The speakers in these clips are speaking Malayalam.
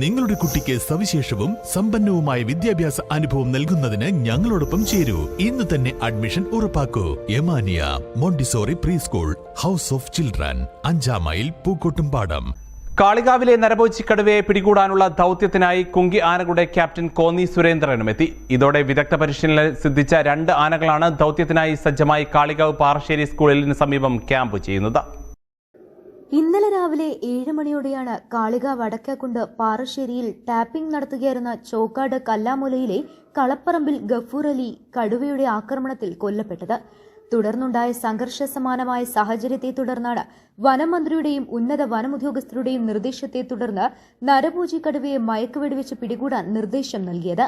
നിങ്ങളുടെ കുട്ടിക്ക് സവിശേഷവും സമ്പന്നവുമായ വിദ്യാഭ്യാസ അനുഭവം നൽകുന്നതിന് ഞങ്ങളോടൊപ്പം ചേരൂ. ഇന്ന് തന്നെ admission ഉറപ്പാക്കൂ. Yamaniya Montessori pre school house of children അഞ്ചാം മൈൽ പൂക്കോട്ടുംപാടം. കാളികാവിലെ നരഭോജിക്കടുവയെ പിടികൂടാനുള്ള ദൗത്യത്തിനായി കുങ്കി ആനകളുടെ ക്യാപ്റ്റൻ കോന്നി സുരേന്ദ്രനും എത്തി. ഇതോടെ വിദഗ്ധ പരിശീലനം സിദ്ധിച്ച രണ്ട് ആനകളാണ് ദൗത്യത്തിനായി സജ്ജമായി കാളികാവ് പാറശ്ശേരി സ്കൂളിന് സമീപം ക്യാമ്പ് ചെയ്യുന്നത്. ഇന്നലെ രാവിലെ ഏഴ് മണിയോടെയാണ് കാളിക വടക്കാക്കുണ്ട് പാറശ്ശേരിയിൽ ടാപ്പിംഗ് നടത്തുകയായിരുന്ന ചോക്കാട് കല്ലാമൂലയിലെ കളപ്പറമ്പിൽ ഗഫൂർ അലി കടുവയുടെ ആക്രമണത്തിൽ കൊല്ലപ്പെട്ടത്. തുടർന്നുണ്ടായ സംഘർഷ സമാനമായ സാഹചര്യത്തെ തുടർന്നാണ് വനമന്ത്രിയുടെയും ഉന്നത വനമുദ്യോഗസ്ഥരുടെയും നിർദ്ദേശത്തെ തുടർന്ന് നരഭൂജി കടുവയെ മയക്കുവെടിവെച്ച് പിടികൂടാൻ നിർദ്ദേശം നൽകിയത്.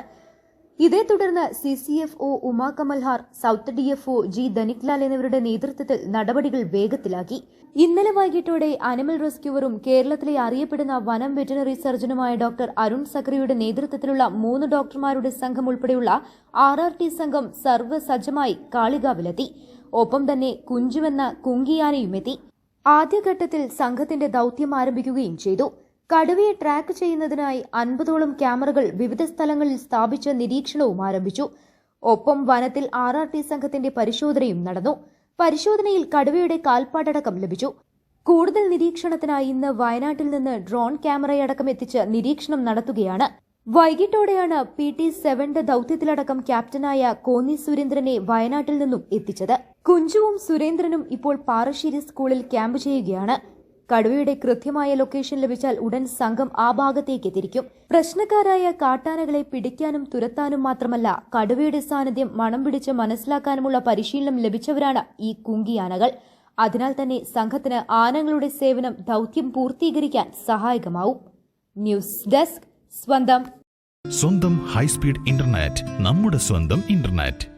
ഇതേ തുടർന്ന് C C F O Uma Kamalhar south D F O G Dhaniklal എന്നിവരുടെ നേതൃത്വത്തിൽ നടപടികൾ വേഗത്തിലാക്കി. ഇന്നലെ വൈകിട്ടോടെ അനിമൽ റെസ്ക്യൂവറും കേരളത്തിലെ അറിയപ്പെടുന്ന വനം വെറ്ററിനറി സർജനുമായ ഡോക്ടർ അരുൺ സക്രിയുടെ നേതൃത്വത്തിലുള്ള മൂന്ന് ഡോക്ടർമാരുടെ സംഘം ഉൾപ്പെടെയുള്ള ആർ ആർ ടി സംഘം സർവസജ്ജമായി കാളികാവിലെത്തി. ഒപ്പം തന്നെ കുഞ്ചുവെന്ന കുങ്കിയാനയുമെത്തി. ആദ്യഘട്ടത്തിൽ സംഘത്തിന്റെ ദൌത്യം ആരംഭിക്കുകയും ചെയ്തു. കടുവയെ ട്രാക്ക് ചെയ്യുന്നതിനായി അൻപതോളം ക്യാമറകൾ വിവിധ സ്ഥലങ്ങളിൽ സ്ഥാപിച്ച നിരീക്ഷണവും ആരംഭിച്ചു. ഒപ്പം വനത്തിൽ ആർ ആർ ടി സംഘത്തിന്റെ പരിശോധനയും നടന്നു. പരിശോധനയിൽ കടുവയുടെ കാൽപ്പാടടക്കം ലഭിച്ചു. കൂടുതൽ നിരീക്ഷണത്തിനായി ഇന്ന് വയനാട്ടിൽ നിന്ന് ഡ്രോൺ ക്യാമറയടക്കം എത്തിച്ച് നിരീക്ഷണം നടത്തുകയാണ്. വൈകിട്ടോടെയാണ് പി ടി സെവന്റെ ദൌത്യത്തിലടക്കം ക്യാപ്റ്റനായ കോന്നി സുരേന്ദ്രനെ വയനാട്ടിൽ നിന്നും എത്തിച്ചത്. കുഞ്ചുവും സുരേന്ദ്രനും ഇപ്പോൾ പാറശ്ശേരി സ്കൂളിൽ ക്യാമ്പ് ചെയ്യുകയാണ്. കടുവയുടെ കൃത്യമായ ലൊക്കേഷൻ ലഭിച്ചാൽ ഉടൻ സംഘം ആ ഭാഗത്തേക്ക് തിരിക്കും. പ്രശ്നക്കാരായ കാട്ടാനകളെ പിടിക്കാനും തുരത്താനും മാത്രമല്ല കടുവയുടെ സാന്നിധ്യം മണം പിടിച്ച് മനസ്സിലാക്കാനുമുള്ള പരിശീലനം ലഭിച്ചവരാണ് ഈ കുങ്കിയാനകൾ. അതിനാൽ തന്നെ സംഘത്തിന് ആനകളുടെ സേവനം ദൗത്യം പൂർത്തീകരിക്കാൻ സഹായകമാവും. ന്യൂസ് ഡെസ്ക് സ്വന്തം. സ്വന്തം ഹൈസ്പീഡ് ഇന്റർനെറ്റ് നമ്മുടെ സ്വന്തം ഇന്റർനെറ്റ്.